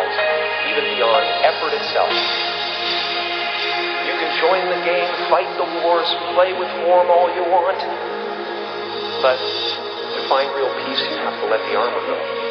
disguise, even beyond effort itself. You can join the game, fight the wars, play with form all you want, but to find real peace, you have to let the armor go.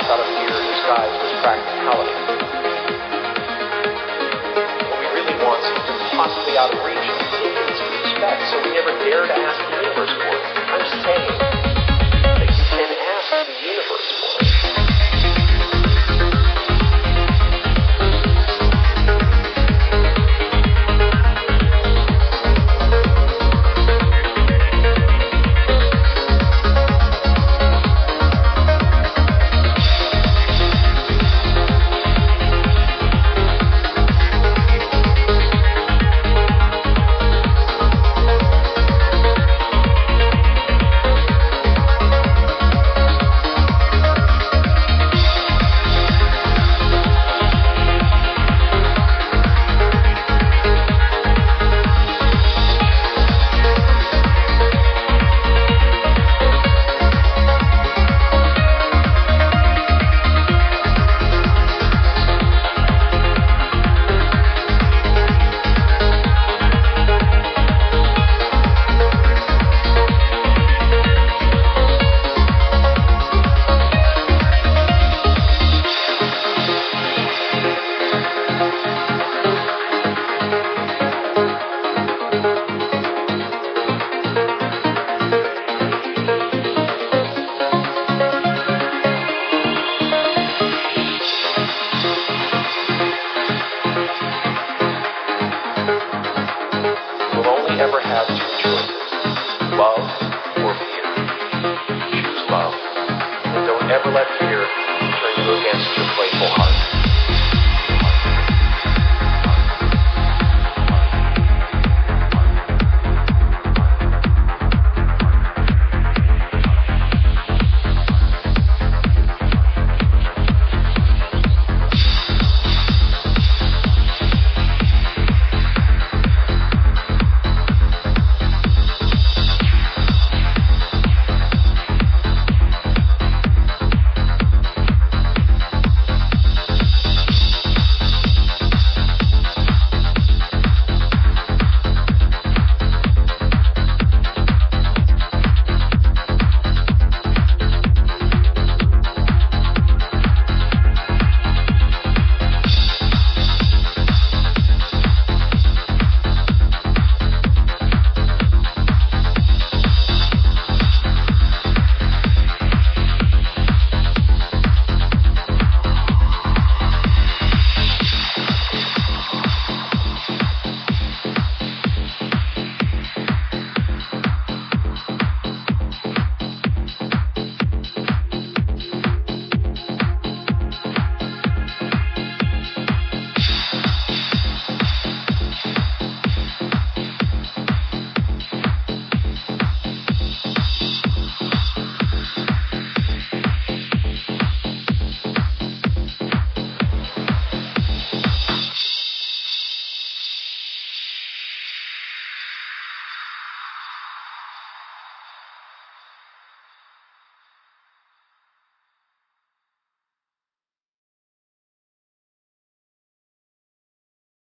Choose out of fear disguised as practicality. What we really want is impossibly out of reach we expect, so we never dare to ask the universe for it. I'm saying never let fear turn you against your playful heart.